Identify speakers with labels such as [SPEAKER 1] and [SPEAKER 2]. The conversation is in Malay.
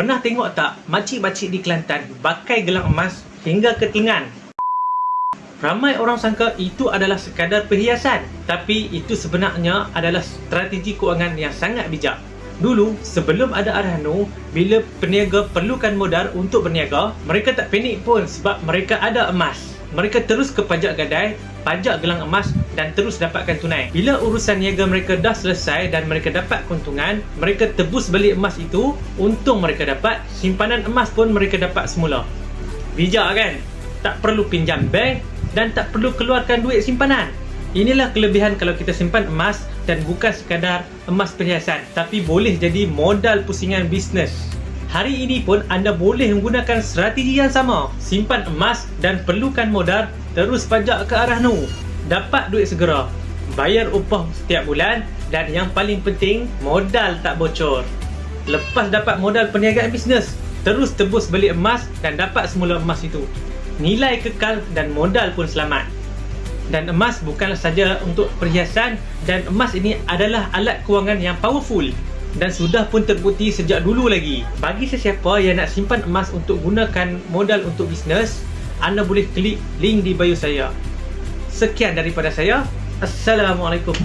[SPEAKER 1] Pernah tengok tak makcik-makcik di Kelantan pakai gelang emas hingga ke lengan? Ramai orang sangka itu adalah sekadar perhiasan, tapi itu sebenarnya adalah strategi kewangan yang sangat bijak. Dulu, sebelum ada arahan Nur, bila peniaga perlukan modal untuk berniaga, mereka tak panik pun sebab mereka ada emas. Mereka terus ke pajak gadai, pajak gelang emas dan terus dapatkan tunai. Bila urusan niaga mereka dah selesai dan mereka dapat keuntungan, mereka tebus balik emas itu, untung mereka dapat, simpanan emas pun mereka dapat semula. Bijak kan? Tak perlu pinjam bank dan tak perlu keluarkan duit simpanan. Inilah kelebihan kalau kita simpan emas dan bukan sekadar emas perhiasan tapi boleh jadi modal pusingan bisnes. Hari ini pun anda boleh menggunakan strategi yang sama. Simpan emas dan perlukan modal terus pajak ke arah Nu. Dapat duit segera. Bayar upah setiap bulan dan yang paling penting modal tak bocor. Lepas dapat modal perniagaan bisnes, terus tebus beli emas dan dapat semula emas itu. Nilai kekal dan modal pun selamat. Dan emas bukanlah saja untuk perhiasan dan emas ini adalah alat kewangan yang powerful dan sudah pun terbukti sejak dulu lagi. Bagi sesiapa yang nak simpan emas untuk gunakan modal untuk bisnes, anda boleh klik link di bio saya. Sekian daripada saya. Assalamualaikum.